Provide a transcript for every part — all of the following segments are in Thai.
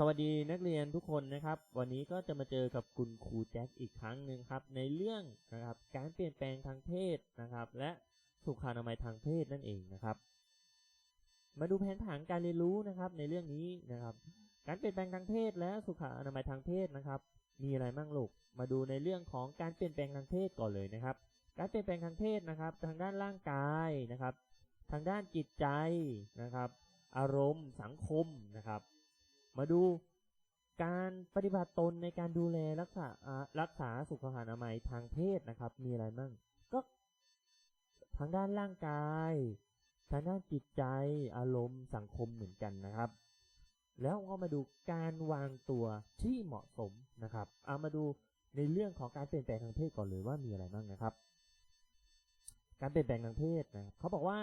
สวัสดีนักเรียนทุกคนนะครับ วันนี้ก็จะมาเจอกับคุณครูแจ็คอีกครั้งหนึ่งครับ ในเรื่องนะครับการเปลี่ยนแปลงทางเพศนะครับ และสุขอนามัยทางเพศนั่นเองนะครับ มาดูแผนผังการเรียนรู้นะครับในเรื่องนี้นะครับ การเปลี่ยนแปลงทางเพศและสุขอนามัยทางเพศนะครับ มีอะไรบ้างลูกมาดูในเรื่องของการเปลี่ยนแปลงทางเพศก่อนเลยนะครับ การเปลี่ยนแปลงทางเพศนะครับ ทางด้านร่างกายนะครับ ทางด้านจิตใจนะครับ อารมณ์สังคมนะครับ มาดูการปฏิบัติตนในการดูแลรักษารักษาสุขอนามัยทางเพศนะครับ มีอะไรบ้างก็ทางด้านร่างกาย ทางด้านจิตใจอารมณ์สังคมเหมือนกันนะครับ แล้วก็มาดูการวางตัวที่เหมาะสมนะครับเอามาดูในเรื่องของการเปลี่ยนแปลงทางเพศก่อนเลยว่ามีอะไรบ้างนะครับ การเปลี่ยนแปลงทางเพศนะเขาบอกว่า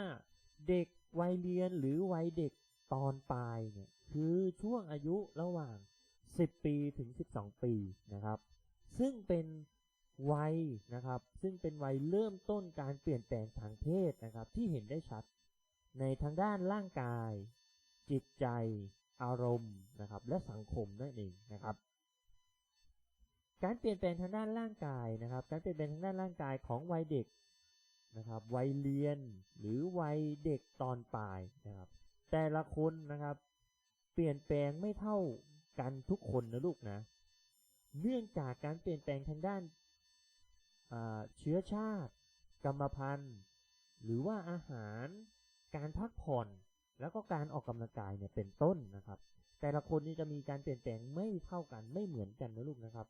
เด็กวัยเรียนหรือวัยเด็กตอนปลายเนี่ย คือช่วงอายุระหว่าง 10 ปีถึง 12 ปีนะครับ ซึ่งเป็นวัยนะครับ ซึ่งเป็นวัยเริ่มต้นการเปลี่ยนแปลงทางเพศนะครับ ที่เห็นได้ชัด ในทางด้านร่างกาย จิตใจ อารมณ์นะครับ และสังคมนั่นเองนะครับ การเปลี่ยนแปลงทางด้านร่างกายนะครับ การเปลี่ยนแปลงทางด้านร่างกายของวัยเด็กนะครับ วัยเรียนหรือวัยเด็กตอนปลายนะครับ แต่ละคนนะครับ เปลี่ยนแปลงไม่เท่ากันทุกคนนะลูกนะ เนื่องจากการเปลี่ยนแปลงทางด้านเชื้อชาติ กรรมพันธุ์หรือว่าอาหาร การพักผ่อน แล้วก็การออกกำลังกายเนี่ยเป็นต้นนะครับ แต่ละคนนี่จะมีการเปลี่ยนแปลงไม่เท่ากันไม่เหมือนกันนะลูกนะครับ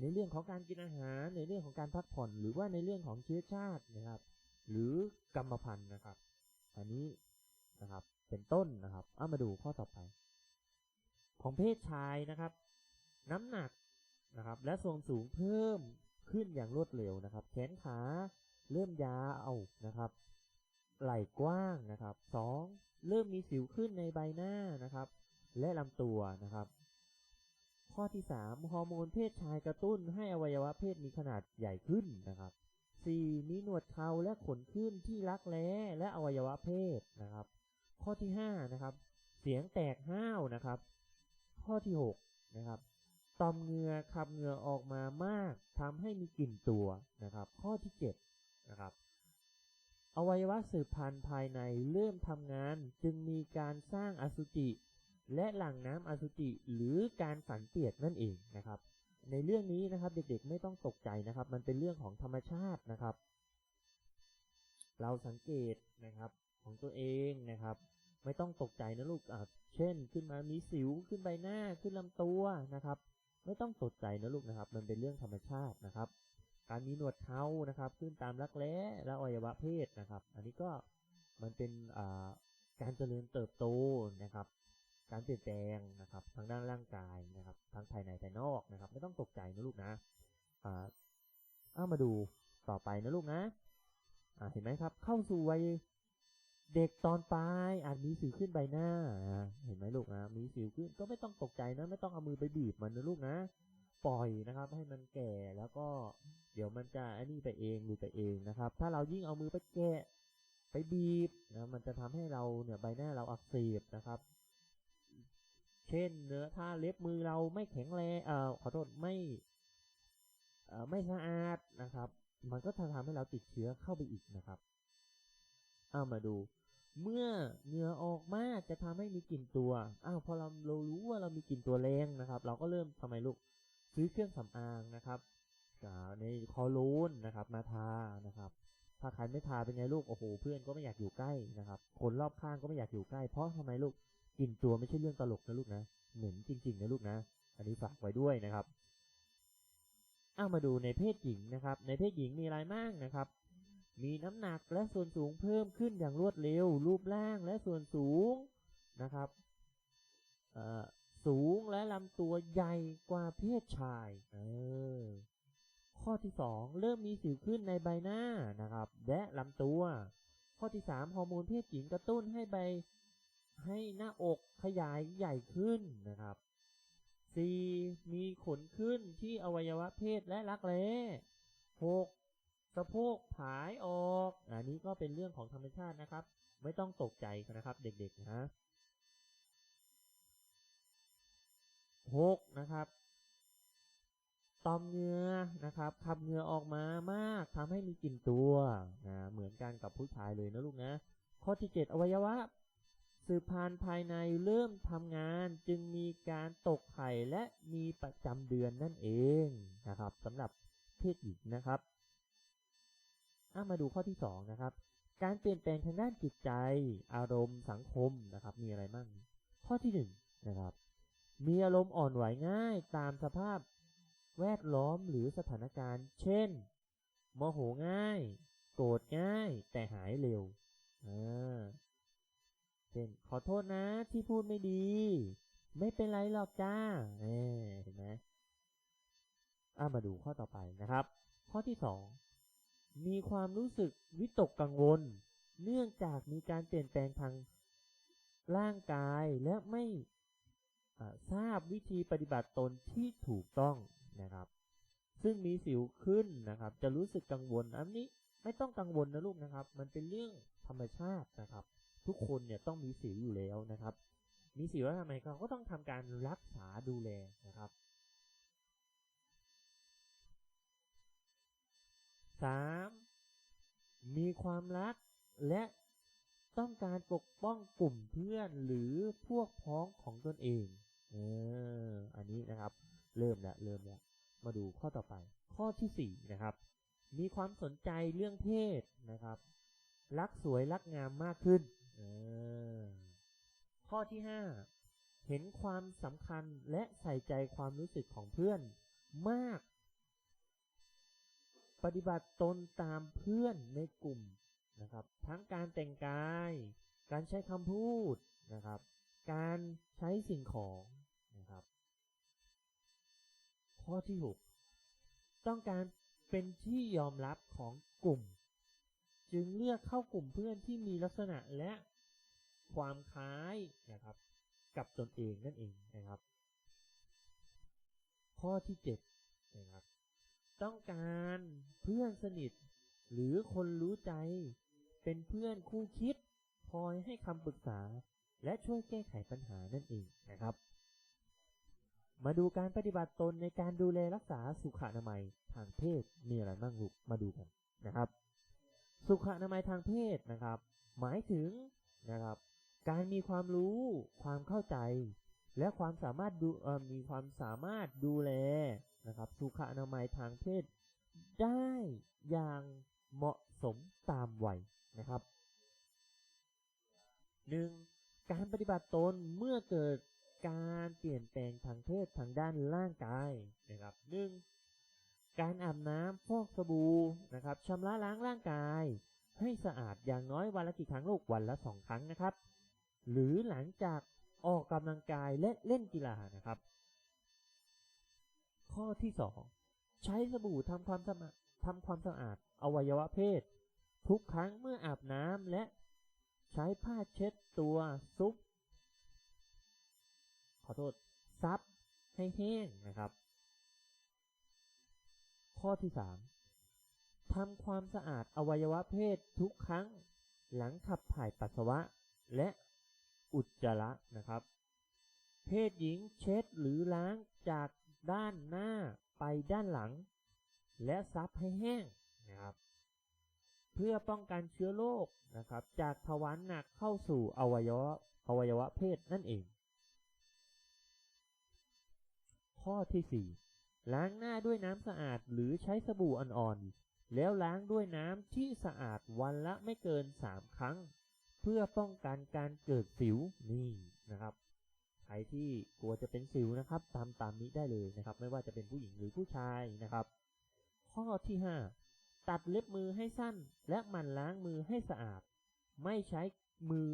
ในเรื่องของการกินอาหารในเรื่องของการพักผ่อน หรือว่าในเรื่องของเชื้อชาตินะครับ หรือกรรมพันธุ์นะครับ อันนี้นะครับ เป็นต้นนะครับ เอามาดูข้อต่อไป ของเพศชายนะครับ น้ำหนักนะครับ และส่วนสูงเพิ่มขึ้นอย่างรวดเร็วนะครับ แขนขาเริ่มยาวนะครับ ไหล่กว้างนะครับสองเริ่มมีสิวขึ้นในใบหน้านะครับ และลำตัวนะครับ ข้อที่สามฮอร์โมนเพศชายกระตุ้นให้อวัยวะเพศมีขนาดใหญ่ขึ้นนะครับสี่มีหนวดเคราและขนขึ้นที่รักแร้และอวัยวะเพศนะครับ ข้อที่ห้านะครับ เสียงแตกห้าวนะครับ ข้อที่หกนะครับต่อมเหงื่อขับเหงื่อออกมามากทำให้มีกลิ่นตัวนะครับ ข้อที่เจ็ดนะครับอวัยวะสืบพันธุ์ภายในเริ่มทำงานจึงมีการสร้างอสุจิ และหลั่งน้ำอสุจิหรือการฝันเปียกนั่นเองนะครับ ในเรื่องนี้นะครับเด็กๆไม่ต้องตกใจนะครับ มันเป็นเรื่องของธรรมชาตินะครับ เราสังเกตนะครับ ของตัวเองนะครับ ไม่ต้องตกใจนะลูกอ่าเช่น ขึ้นมามีสิวขึ้นใบหน้าขึ้นลำตัวนะครับ ไม่ต้องตกใจนะลูกนะครับ มันเป็นเรื่องธรรมชาตินะครับ การมีหนวดเท้านะครับ ขึ้นตามรักแร้และอวัยวะเพศนะครับ อันนี้ก็มันเป็นอ่าการเจริญเติบโตนะครับ การเปลี่ยนแปลงนะครับทางด้านร่างกายนะครับทั้งภายในภายนอกนะครับ ไม่ต้องตกใจนะลูกนะอ่าเอามาดูต่อไปนะลูกนะอ่าเห็นไหมครับ เข้าสู่วัย เด็กตอนปลายอาจมีสิวขึ้นใบหน้า เห็นไหมลูกนะมีสิวขึ้นก็ไม่ต้องตกใจนะ ไม่ต้องเอามือไปบีบมันนะลูกนะ ปล่อยนะครับ ให้มันแก่แล้วก็ เดี๋ยวมันจะอันนี้ไปเองหรือไปเองนะครับ ถ้าเรายิ่งเอามือไปแกะไปบีบนะมันจะทำให้เราเนี่ยใบหน้าเราอักเสบนะครับ เช่นเนื้อถ้าเล็บมือเราไม่แข็งแรงเอ่อขอโทษไม่เอ่อไม่สะอาดนะครับ มันก็จะทำให้เราติดเชื้อเข้าไปอีกนะครับเอามาดู เมื่อเหงื่อออกมากจะทำให้มีกลิ่นตัว อ้าวพอเราเรารู้ว่าเรามีกลิ่นตัวแรงนะครับ เราก็เริ่มทำไมลูกซื้อเครื่องสำอางนะครับในคอโลนนะครับ มาทานะครับ ถ้าใครไม่ทาเป็นไงลูก โอ้โห เพื่อนก็ไม่อยากอยู่ใกล้นะครับ คนรอบข้างก็ไม่อยากอยู่ใกล้ เพราะทำไมลูกกลิ่นตัวไม่ใช่เรื่องตลกนะลูกนะ เหม็นจริงๆนะลูกนะ อันนี้ฝากไว้ด้วยนะครับเอามาดูในเพศหญิงนะครับ ในเพศหญิงมีอะไรบ้างนะครับ มีน้ำหนักและส่วนสูงเพิ่มขึ้นอย่างรวดเร็ว รูปร่างและส่วนสูงนะครับสูงและลำตัวใหญ่กว่าเพศชายเออข้อที่สองเริ่มมีสิวขึ้นในใบหน้านะครับ และลำตัว ข้อที่สามฮอร์โมนเพศหญิงกระตุ้นให้ใบให้หน้าอกขยายใหญ่ขึ้นนะครับ 4. มีขนขึ้นที่อวัยวะเพศและรักแร้ 6. สะโพกผายออก อันนี้ก็เป็นเรื่องของธรรมชาตินะครับ ไม่ต้องตกใจนะครับ เด็กๆนะหกนะครับตอมเหงื่อนะครับขับเหงื่อออกมามากทำให้มีกลิ่นตัวนะเหมือนกันกับผู้ชายเลยนะลูกนะ ข้อที่ 7 อวัยวะ สืบพันธุ์ภายในเริ่มทำงานจึงมีการตกไข่และมีประจำเดือนนั่นเองนะครับ สำหรับเพศหญิงนะครับ อะมาดูข้อที่2นะครับ การเปลี่ยนแปลงทางด้านจิตใจ อารมณ์สังคมนะครับ มีอะไรบ้างข้อที่1นะครับมีอารมณ์อ่อนไหวง่ายตามสภาพแวดล้อมหรือสถานการณ์ เช่นโมโหง่าย โกรธง่าย แต่หายเร็วอ่าเช่นขอโทษนะที่พูดไม่ดี ไม่เป็นไรหรอกจ้าเอ้เห็นไหมอ่ามาดูข้อต่อไปนะครับ ข้อที่สอง มีความรู้สึกวิตกกังวล เนื่องจากมีการเปลี่ยนแปลงทางร่างกายและไม่ทราบวิธีปฏิบัติตนที่ถูกต้องนะครับ ซึ่งมีสิวขึ้นนะครับ จะรู้สึกกังวลอันนี้ไม่ต้องกังวลนะลูกนะครับ มันเป็นเรื่องธรรมชาตินะครับ ทุกคนเนี่ยต้องมีสิวอยู่แล้วนะครับ มีสิวแล้วทำไมเขาก็ต้องทำการรักษาดูแลนะครับ สามมีความรักและต้องการปกป้องกลุ่มเพื่อนหรือพวกพ้องของตนเองเอออันนี้นะครับ เริ่มแล้วเริ่มแล้วมาดูข้อต่อไป ข้อที่สี่นะครับ มีความสนใจเรื่องเพศนะครับ รักสวยรักงามมากขึ้นเออข้อที่ห้าเห็นความสำคัญและใส่ใจความรู้สึกของเพื่อนมาก ปฏิบัติตนตามเพื่อนในกลุ่มนะครับ ทั้งการแต่งกาย การใช้คำพูดนะครับ การใช้สิ่งของนะครับ ข้อที่ 6 ต้องการเป็นที่ยอมรับของกลุ่ม จึงเลือกเข้ากลุ่มเพื่อนที่มีลักษณะและความคล้ายนะครับ กับตนเองนั่นเองนะครับ ข้อที่7นะครับ ต้องการเพื่อนสนิท หรือคนรู้ใจ เป็นเพื่อนคู่คิดคอยให้คำปรึกษา และช่วยแก้ไขปัญหานั่นเองนะครับ มาดูการปฏิบัติตนในการดูแลรักษาสุขอนามัยทางเพศมีอะไรบ้างลูกมาดูกันนะครับ สุขอนามัยทางเพศนะครับ หมายถึงนะครับ การมีความรู้ ความเข้าใจ และความสามารถดูมีความสามารถดูแล นะครับสุขอนามัยทางเพศ ได้อย่างเหมาะสมตามวัยนะครับหนึ่งการปฏิบัติตนเมื่อเกิดการเปลี่ยนแปลงทางเพศทางด้านร่างกายนะครับหนึ่งการอาบน้ำฟอกสบู่นะครับชำระล้างร่างกาย ให้สะอาดอย่างน้อยวันละกี่ครั้งลูกวันละสองครั้งนะครับ หรือหลังจากออกกำลังกายและเล่นกีฬานะครับ ข้อที่สองใช้สบู่ทำความสะอาดทำความสะอาดอวัยวะเพศ ทุกครั้งเมื่ออาบน้ำและใช้ผ้าเช็ดตัวซุป ขอโทษซับให้แห้งนะครับ ข้อที่3ทำความสะอาดอวัยวะเพศทุกครั้งหลังขับถ่ายปัสสาวะ และอุจจาระนะครับ เพศหญิงเช็ดหรือล้างจาก ด้านหน้าไปด้านหลัง และซับให้แห้งนะครับ เพื่อป้องกันเชื้อโรคนะครับ จากทวารหนักเข้าสู่อวัยวะอวัยวะเพศนั่นเอง ข้อที่ 4 ล้างหน้าด้วยน้ำสะอาดหรือใช้สบู่อ่อนๆ แล้วล้างด้วยน้ำที่สะอาดวันละไม่เกิน 3 ครั้ง เพื่อป้องกันการเกิดสิวนี่นะครับ ใครที่กลัวจะเป็นสิวนะครับตามตามนี้ได้เลยนะครับ ไม่ว่าจะเป็นผู้หญิงหรือผู้ชายนะครับ ข้อที่ 5 ตัดเล็บมือให้สั้น และหมั่นล้างมือให้สะอาด ไม่ใช้มือ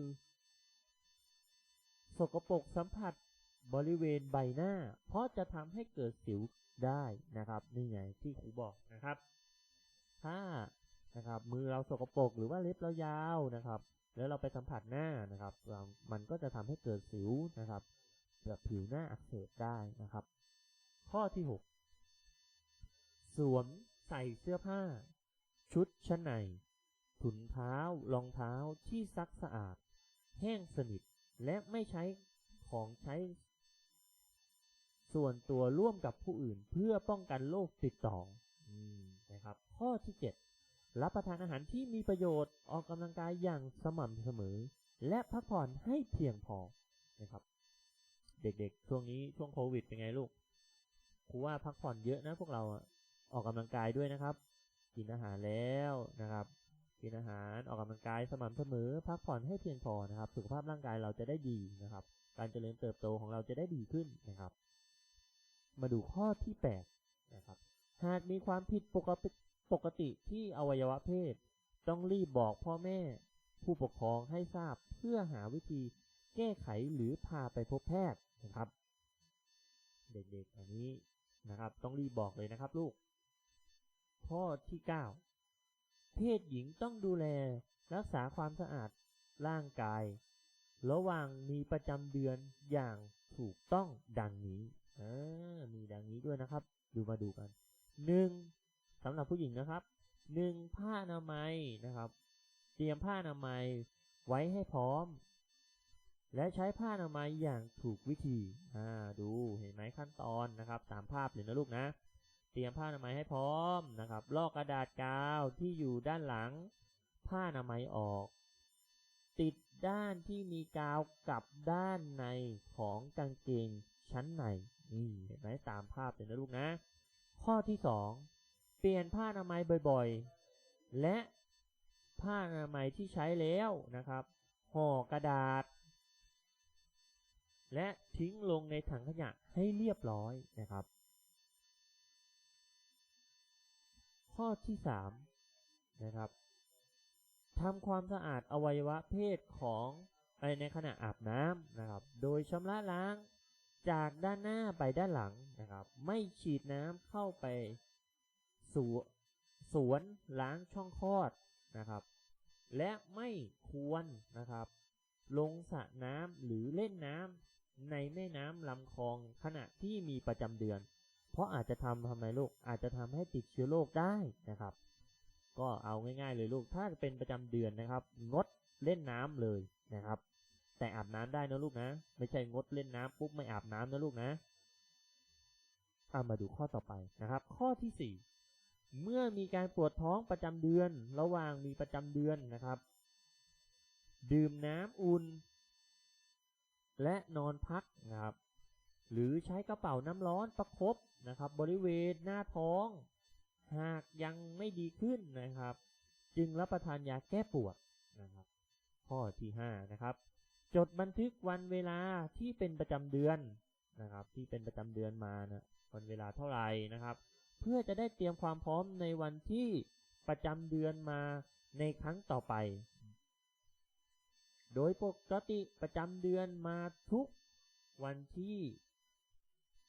สกปรกสัมผัสบริเวณใบหน้า เพราะจะทำให้เกิดสิวได้นะครับนี่ไงที่ครูบอกนะครับ ถ้านะครับมือเราสกปรกหรือว่าเล็บเรายาวนะครับ แล้วเราไปสัมผัสหน้านะครับ มันก็จะทำให้เกิดสิวนะครับแบบผิวหน้าอักเสบได้นะครับ ข้อที่ 6 สวมใส่เสื้อผ้า ชุดชั้นใน ถุงเท้ารองเท้าที่ซักสะอาด แห้งสนิท และไม่ใช้ของใช้ ส่วนตัวร่วมกับผู้อื่นเพื่อป้องกันโรคติดต่ออนะครับ ข้อที่ 7 รับประทานอาหารที่มีประโยชน์ออกกำลังกายอย่างสม่ำเสมอ และพักผ่อนให้เพียงพอนะครับ เด็กๆ ช่วงนี้ช่วงโควิดเป็นไงลูกครูว่าพักผ่อนเยอะนะพวกเราอออกกำลังกายด้วยนะครับ กินอาหารแล้วนะครับ กินอาหารออกกำลังกายสม่ำเสมอ พักผ่อนให้เพียงพอนะครับ สุขภาพร่างกายเราจะได้ดีนะครับ การเจริญเติบโตของเราจะได้ดีขึ้นนะครับ มาดูข้อที่8นะครับหากมีความผิดปกติ ปกติที่อวัยวะเพศ ต้องรีบบอกพ่อแม่ ผู้ปกครองให้ทราบเพื่อหาวิธีแก้ไขหรือพาไปพบแพทย์นะครับ เด็กๆอันนี้นะครับ ต้องรีบบอกเลยนะครับลูก ข้อที่ 9 เพศหญิงต้องดูแลรักษาความสะอาดร่างกาย ระหว่างมีประจำเดือนอย่างถูกต้องดังนี้อ่ามีดังนี้ด้วยนะครับ ดูมาดูกันหนึ่ง สำหรับผู้หญิงนะครับหนึ่งผ้าอนามัยนะครับ เตรียมผ้าอนามัยไว้ให้พร้อม และใช้ผ้าอนามัยอย่างถูกวิธีอ่าดูเห็นไหมขั้นตอนนะครับตามภาพเลยนะลูกนะ เตรียมผ้าอนามัยให้พร้อมนะครับ ลอกกระดาษกาวที่อยู่ด้านหลัง ผ้าอนามัยออก ติดด้านที่มีกาวกับด้านในของกางเกงชั้นในนี่เห็นไหมตามภาพเลยนะลูกนะ ข้อที่สอง เปลี่ยนผ้าอนามัยบ่อยๆ และผ้าอนามัยที่ใช้แล้วนะครับ ห่อกระดาษ และทิ้งลงในถังขยะให้เรียบร้อยนะครับ ข้อที่สามนะครับทำความสะอาดอวัยวะเพศของไปในขณะอาบน้ำนะครับ โดยชำระล้างจากด้านหน้าไปด้านหลังนะครับ ไม่ฉีดน้ำเข้าไป สสวนล้างช่องคลอดนะครับ และไม่ควรนะครับ ลงสระน้ำหรือเล่นน้ำในแม่น้ำลำคลองขณะที่มีประจำเดือน เพราะอาจจะทำทำไมลูกอาจจะทำให้ติดเชื้อโรคได้นะครับ ก็เอาง่ายๆเลยลูกถ้าเป็นประจำเดือนนะครับ งดเล่นน้ำเลยนะครับ แต่อาบน้ำได้นะลูกนะ ไม่ใช่งดเล่นน้ำปุ๊บไม่อาบน้ำนะลูกนะเอามาดูข้อต่อไปนะครับ ข้อที่สี่ เมื่อมีการปวดท้องประจำเดือนระหว่างมีประจำเดือนนะครับ ดื่มน้ำอุ่น และนอนพักนะครับ หรือใช้กระเป๋าน้ำร้อนประครบนะครับ บริเวณหน้าท้อง หากยังไม่ดีขึ้นนะครับ จึงรับประทานยาแก้ปวดนะครับ ข้อที่ห้านะครับ จดบันทึกวันเวลาที่เป็นประจำเดือนนะครับ ที่เป็นประจำเดือนมานะวันเวลาเท่าไหร่นะครับ เพื่อจะได้เตรียมความพร้อมในวันที่ประจำเดือนมาในครั้งต่อไป โดยปกติประจำเดือนมาทุกวันที่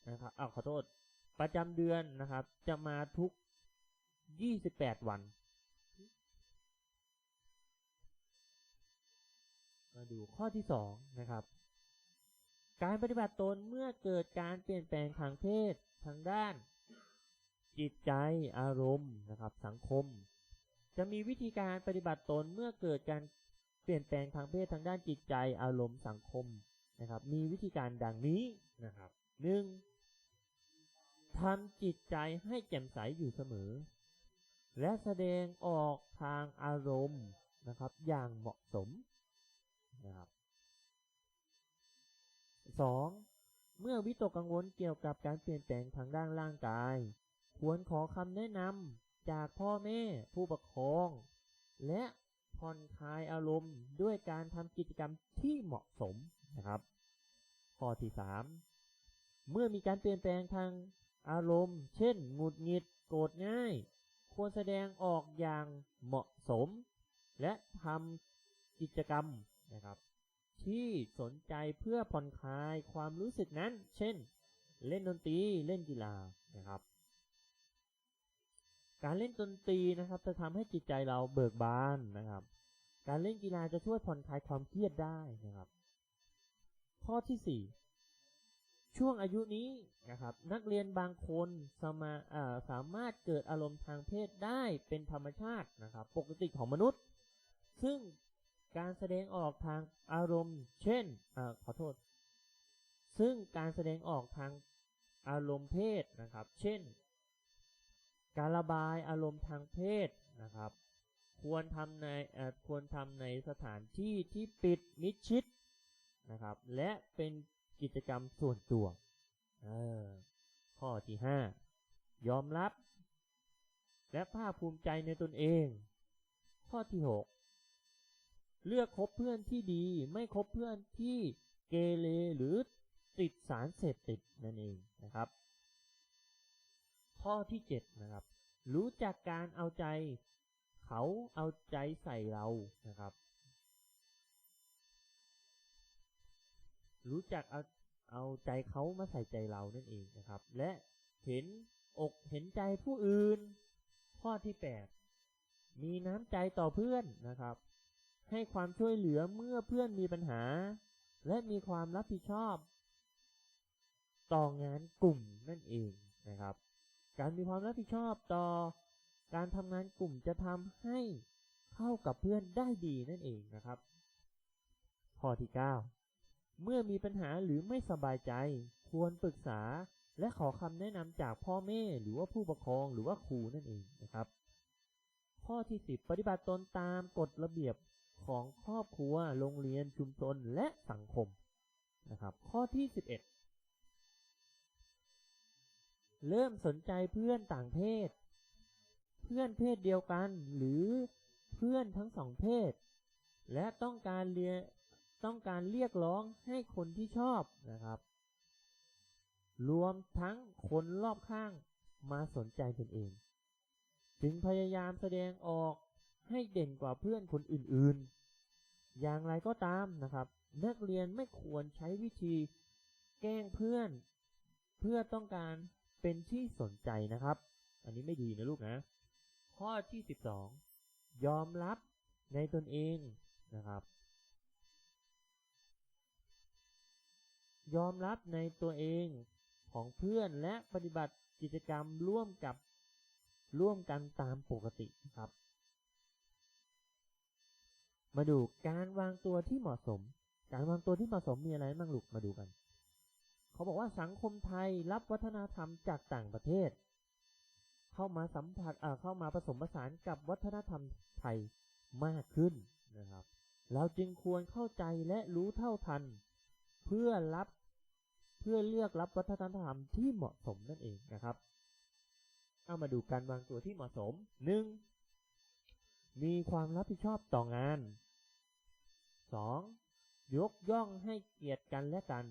นะครับอ้าวขอโทษ ประจำเดือนนะครับ จะมาทุก 28 วัน มาดูข้อที่สองนะครับ การปฏิบัติตนเมื่อเกิดการเปลี่ยนแปลงทางเพศทางด้าน จิตใจอารมณ์นะครับ สังคม จะมีวิธีการปฏิบัติตนเมื่อเกิดการเปลี่ยนแปลงทางเพศทางด้านจิตใจอารมณ์สังคมนะครับ มีวิธีการดังนี้นะครับหนึ่งทำจิตใจให้แจ่มใสอยู่เสมอ และแสดงออกทางอารมณ์นะครับ อย่างเหมาะสมนะครับสองเมื่อวิตกกังวลเกี่ยวกับการเปลี่ยนแปลงทางด้านร่างกาย ควรขอคำแนะนำจากพ่อแม่ผู้ปกครอง และผ่อนคลายอารมณ์ด้วยการทำกิจกรรมที่เหมาะสมนะครับข้อที่สามเมื่อมีการเปลี่ยนแปลงทางอารมณ์ เช่น หงุดหงิด โกรธง่าย ควรแสดงออกอย่างเหมาะสม และทำกิจกรรมนะครับ ที่สนใจเพื่อผ่อนคลายความรู้สึกนั้น เช่น เล่นดนตรี เล่นกีฬานะครับ การเล่นดนตรีนะครับจะทำให้จิตใจเราเบิกบานนะครับ การเล่นกีฬาจะช่วยผ่อนคลายความเครียดได้นะครับ ข้อที่สี่ช่วงอายุนี้นะครับ นักเรียนบางคนสมาสามารถเกิดอารมณ์ทางเพศได้เป็นธรรมชาตินะครับ ปกติของมนุษย์ ซึ่งการแสดงออกทางอารมณ์ เช่นอขอโทษ ซึ่งการแสดงออกทางอารมณ์เพศนะครับ เช่น การระบายอารมณ์ทางเพศนะครับ ควรทำในควรทำในสถานที่ที่ปิดมิดชิดนะครับ และเป็นกิจกรรมส่วนตัวข้อที่ 5 ยอมรับ และภาคภูมิใจในตนเอง ข้อที่ 6 เลือกคบเพื่อนที่ดีไม่คบเพื่อนที่เกเรหรือติดสารเสพติดนั่นเองนะครับ ข้อที่7นะครับ รู้จักการเอาใจ เขาเอาใจใส่เรานะครับ รู้จักเอาเอาใจเขามาใส่ใจเรานั่นเองนะครับ และเห็นอกเห็นใจผู้อื่น ข้อที่ 8 มีน้ำใจต่อเพื่อนนะครับ ให้ความช่วยเหลือเมื่อเพื่อนมีปัญหา และมีความรับผิดชอบ ต่องานกลุ่มนั่นเองนะครับ การมีความรับผิดชอบต่อ การทำงานกลุ่มจะทำให้เข้ากับเพื่อนได้ดีนั่นเองนะครับ ข้อที่ 9 เมื่อมีปัญหาหรือไม่สบายใจ ควรปรึกษาและขอคำแนะนำจากพ่อแม่หรือว่าผู้ปกครองหรือว่าครูนั่นเองนะครับ ข้อที่ 10 ปฏิบัติตนตามกฎระเบียบของครอบครัว โรงเรียนชุมชนและสังคมนะครับ ข้อที่ 11 เริ่มสนใจเพื่อนต่างเพศ เพื่อนเพศเดียวกัน หรือเพื่อนทั้งสองเพศ และต้องการเรียต้องการเรียกร้องให้คนที่ชอบนะครับ รวมทั้งคนรอบข้างมาสนใจตนเอง จึงพยายามแสดงออกให้เด่นกว่าเพื่อนคนอื่นๆ อย่างไรก็ตามนะครับ นักเรียนไม่ควรใช้วิธีแกล้งเพื่อน เพื่อต้องการ เป็นที่สนใจนะครับ อันนี้ไม่ดีนะลูกนะ ข้อที่ 12 ยอมรับในตนเองนะครับ ยอมรับในตัวเองของเพื่อนและปฏิบัติกิจกรรมร่วมกับร่วมกันตามปกติครับ มาดูการวางตัวที่เหมาะสม การวางตัวที่เหมาะสมมีอะไรบ้างลูกมาดูกัน เขาบอกว่าสังคมไทยรับวัฒนธรรมจากต่างประเทศ เข้ามาสัมผัสเอ่อเข้ามาผสมผสานกับวัฒนธรรมไทยมากขึ้นนะครับ เราจึงควรเข้าใจและรู้เท่าทัน เพื่อรับเพื่อเลือกรับวัฒนธรรมที่เหมาะสมนั่นเองนะครับ เอามาดูการวางตัวที่เหมาะสม 1. มีความรับผิดชอบต่องาน 2. ยกย่องให้เกียรติกันและกัน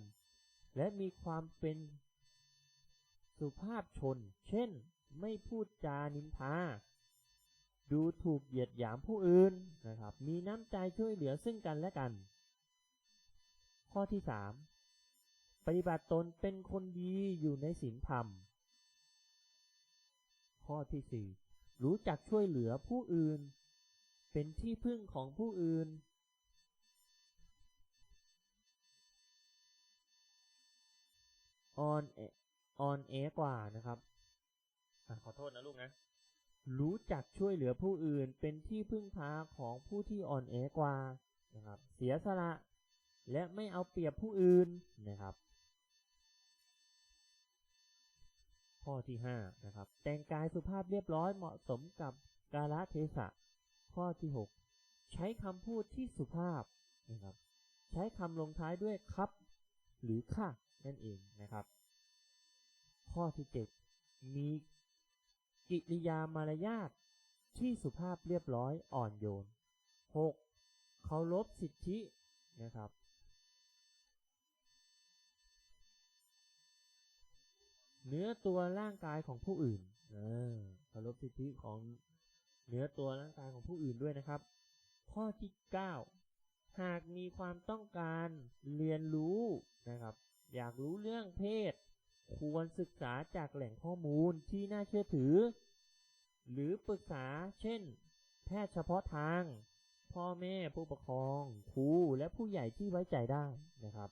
และมีความเป็นสุภาพชน เช่น ไม่พูดจานินทา ดูถูกเหยียดหยามผู้อื่นนะครับ มีน้ำใจช่วยเหลือซึ่งกันและกัน ข้อที่ 3 ปฏิบัติตนเป็นคนดีอยู่ในศีลธรรม ข้อที่ 4 รู้จักช่วยเหลือผู้อื่น เป็นที่พึ่งของผู้อื่น ออนเอออนเอกว่านะครับอะขอโทษนะลูกนะ รู้จักช่วยเหลือผู้อื่นเป็นที่พึ่งพาของผู้ที่อ่อนแอกว่านะครับ เสียสละ และไม่เอาเปรียบผู้อื่นนะครับ ข้อที่ 5 นะครับ แต่งกายสุภาพเรียบร้อยเหมาะสมกับกาลเทศะ ข้อที่ 6 ใช้คำพูดที่สุภาพนะครับ ใช้คำลงท้ายด้วยครับ หรือค่ะ นั่นเองนะครับ ข้อที่7มีกิริยามารยาทที่สุภาพเรียบร้อยอ่อนโยน 6. เคารพสิทธินะครับ เนื้อตัวร่างกายของผู้อื่นเออเคารพสิทธิของเนื้อตัวร่างกายของผู้อื่นด้วยนะครับ ข้อที่ 9 หากมีความต้องการเรียนรู้นะครับ อยากรู้เรื่องเพศ ควรศึกษาจากแหล่งข้อมูลที่น่าเชื่อถือ หรือปรึกษาเช่น แพทย์เฉพาะทาง พ่อแม่ผู้ปกครอง ครู และผู้ใหญ่ที่ไว้ใจได้นะครับ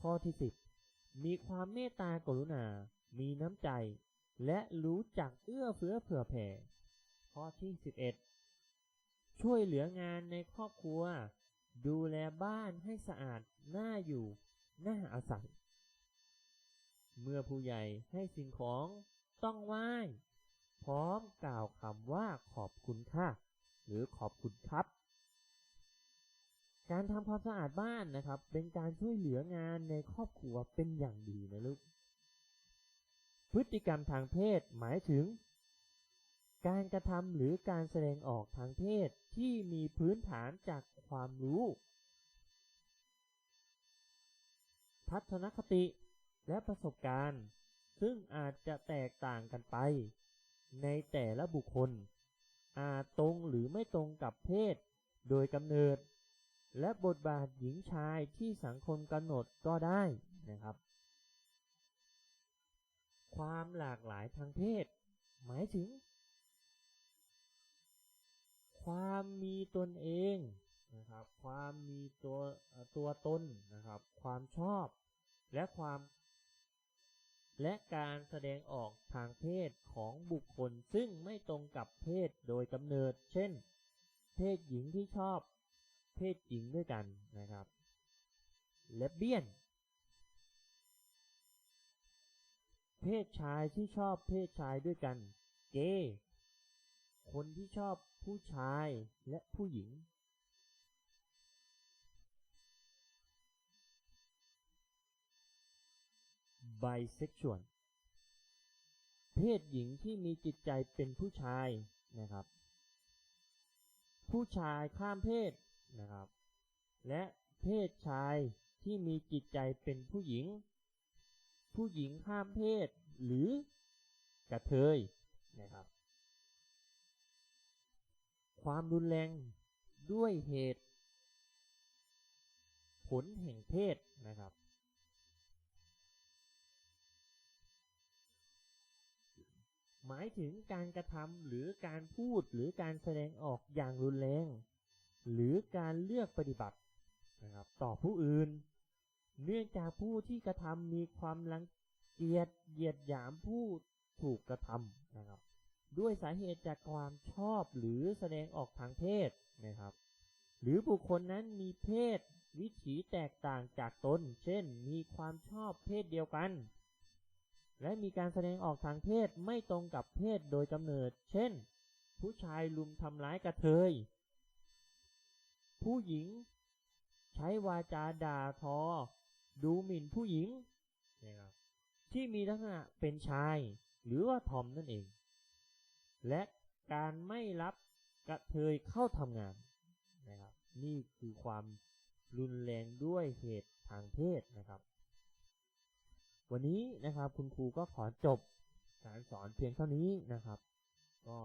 ข้อที่ 10 มีความเมตตากรุณา มีน้ำใจ และรู้จักเอื้อเฟื้อเผื่อแผ่ ข้อที่ 11 ช่วยเหลืองานในครอบครัวดูแลบ้านให้สะอาดน่าอยู่ น่าอาศัย เมื่อผู้ใหญ่ให้สิ่งของต้องไหว้ พร้อมกล่าวคำว่าขอบคุณค่ะ หรือขอบคุณครับ การทำความสะอาดบ้านนะครับ เป็นการช่วยเหลืองานในครอบครัวเป็นอย่างดีนะลูก พฤติกรรมทางเพศหมายถึง การกระทำหรือการแสดงออกทางเพศที่มีพื้นฐานจากความรู้ ทัศนคติและประสบการณ์ ซึ่งอาจจะแตกต่างกันไป ในแต่ละบุคคล อาจตรงหรือไม่ตรงกับเพศ โดยกำเนิด และบทบาทหญิงชายที่สังคมกำหนดก็ได้นะครับ ความหลากหลายทางเพศ หมายถึง ความมีตนเองนะครับ ความมีตัวตัวตนนะครับ ความชอบ และความ และการแสดงออกทางเพศของบุคคลซึ่งไม่ตรงกับเพศโดยกำเนิด เช่น เพศหญิงที่ชอบ เพศหญิงด้วยกันนะครับเลบเบียน เพศชายที่ชอบเพศชายด้วยกัน เกย์คนที่ชอบผู้ชายและผู้หญิง bisexual เพศหญิงที่มีจิตใจเป็นผู้ชายนะครับ ผู้ชายข้ามเพศนะครับ และเพศชายที่มีจิตใจเป็นผู้หญิง ผู้หญิงข้ามเพศหรือกระเทยนะครับ ความรุนแรงด้วยเหตุ ผลแห่งเพศนะครับ หมายถึงการกระทำหรือการพูดหรือการแสดงออกอย่างรุนแรง หรือการเลือกปฏิบัตินะครับต่อผู้อื่น เนื่องจากผู้ที่กระทำมีความรังเกียจเหยียดหยามผู้ถูกกระทำนะครับ ด้วยสาเหตุจากความชอบหรือแสดงออกทางเพศนะครับ หรือบุคคลนั้นมีเพศวิถีแตกต่างจากตน เช่น มีความชอบเพศเดียวกัน และมีการแสดงออกทางเพศไม่ตรงกับเพศโดยกำเนิด เช่น ผู้ชายลุมทำร้ายกระเทย ผู้หญิง ใช้วาจาด่าทอ ดูหมิ่นผู้หญิงนะครับที่มีลักษณะเป็นชาย หรือว่าทอมนั่นเอง และการไม่รับกระเทยเข้าทำงานนะครับ นี่คือความรุนแรงด้วยเหตุทางเพศนะครับ วันนี้นะครับคุณครูก็ขอจบการสอนเพียงเท่านี้นะครับ ก็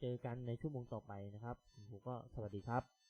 เจอกันในชั่วโมงต่อไปนะครับ คุณครูก็สวัสดีครับ